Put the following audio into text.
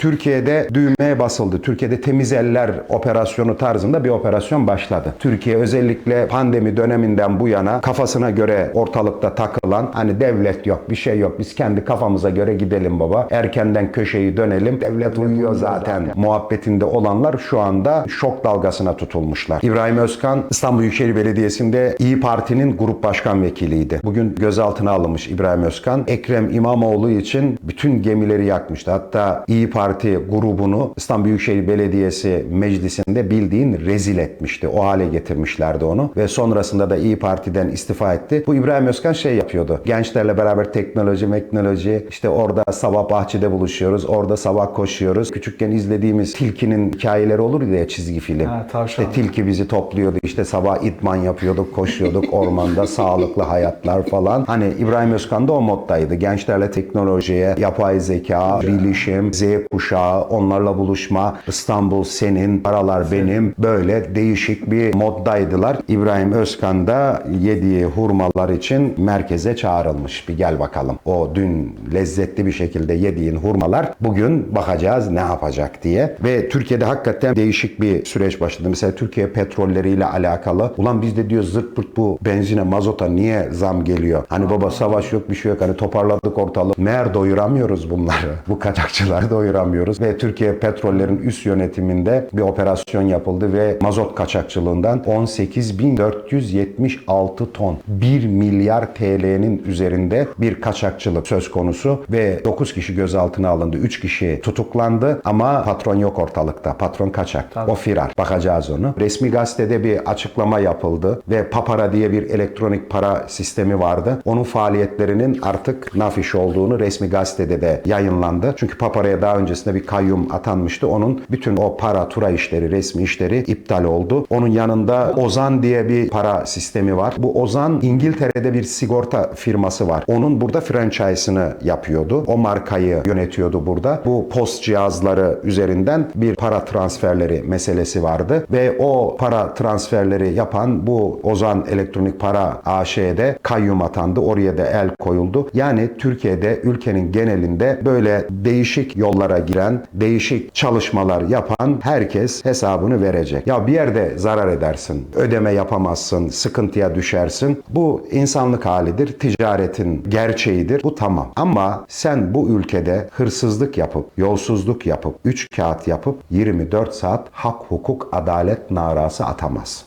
Türkiye'de düğmeye basıldı. Türkiye'de temiz eller operasyonu tarzında bir operasyon başladı. Türkiye özellikle pandemi döneminden bu yana kafasına göre ortalıkta takılan hani devlet yok bir şey yok biz kendi kafamıza göre gidelim baba. Erkenden köşeyi dönelim. Devlet uyuyor zaten. Muhabbetinde olanlar şu anda şok dalgasına tutulmuşlar. İbrahim Özkan İstanbul Büyükşehir Belediyesi'nde İyi Parti'nin grup başkan vekiliydi. Bugün gözaltına alınmış İbrahim Özkan. Ekrem İmamoğlu için bütün gemileri yakmıştı. Hatta İyi Parti grubunu İstanbul Büyükşehir Belediyesi meclisinde bildiğin rezil etmişti. O hale getirmişlerdi onu ve sonrasında da İyi Parti'den istifa etti. Bu İbrahim Özkan şey yapıyordu. Gençlerle beraber teknoloji, teknoloji işte orada sabah bahçede buluşuyoruz. Orada sabah koşuyoruz. Küçükken izlediğimiz tilkinin hikayeleri olur ya çizgi film. Ha, tavşan. İşte tilki bizi topluyordu. İşte sabah idman yapıyorduk, koşuyorduk ormanda, sağlıklı hayatlar falan. Hani İbrahim Özkan da o moddaydı. Gençlerle teknolojiye, yapay zeka, bilişim, Z kuşağı, onlarla buluşma, İstanbul senin, paralar benim. Böyle değişik bir moddaydılar. İbrahim Özkan da yediği hurmalar için merkeze çağrılmış. Bir gel bakalım. O dün lezzetli bir şekilde yediğin hurmalar bugün bakacağız ne yapacak diye. Ve Türkiye'de hakikaten değişik bir süreç başladı. Mesela Türkiye petrolleriyle alakalı. Ulan bizde diyor zırt pırt bu benzine, mazota niye zam geliyor? Hani baba savaş yok bir şey yok. Hani toparladık ortalığı. Meğer doyuramıyoruz bunları. Bu kaçakçıları doyuramıyoruz. Ve Türkiye petrollerin üst yönetiminde bir operasyon yapıldı ve mazot kaçakçılığından 18.476 ton 1 milyar TL'nin üzerinde bir kaçakçılık söz konusu ve 9 kişi gözaltına alındı. 3 kişi tutuklandı ama patron yok ortalıkta. Patron kaçak. O firar. Bakacağız onu. Resmi gazetede bir açıklama yapıldı ve Papara diye bir elektronik para sistemi vardı. Onun faaliyetlerinin artık nafiş olduğunu resmi gazetede de yayınlandı. Çünkü Papara'ya daha öncesinde bir kayyum atanmıştı. Onun bütün o para, tura işleri, resmi işleri iptal oldu. Onun yanında Ozan diye bir para sistemi var. Bu Ozan İngiltere'de bir sigorta firması var. Onun burada franchise'ını yapıyordu. O markayı yönetiyordu burada. Bu post cihazları üzerinden bir para transferleri meselesi vardı ve o para transferleri yapan bu Ozan Elektronik Para AŞ'de kayyum atandı. Oraya da el koyuldu. Yani Türkiye'de ülkenin genelinde böyle değişik yollara giren, değişik çalışmalar yapan herkes hesabını verecek. Ya bir yerde zarar edersin, ödeme yapamazsın, sıkıntıya düşersin. Bu insanlık halidir, ticaretin gerçeğidir. Bu tamam. Ama sen bu ülkede hırsızlık yapıp, yolsuzluk yapıp, üç kağıt yapıp 24 saat hak, hukuk, adalet narası atamazsın.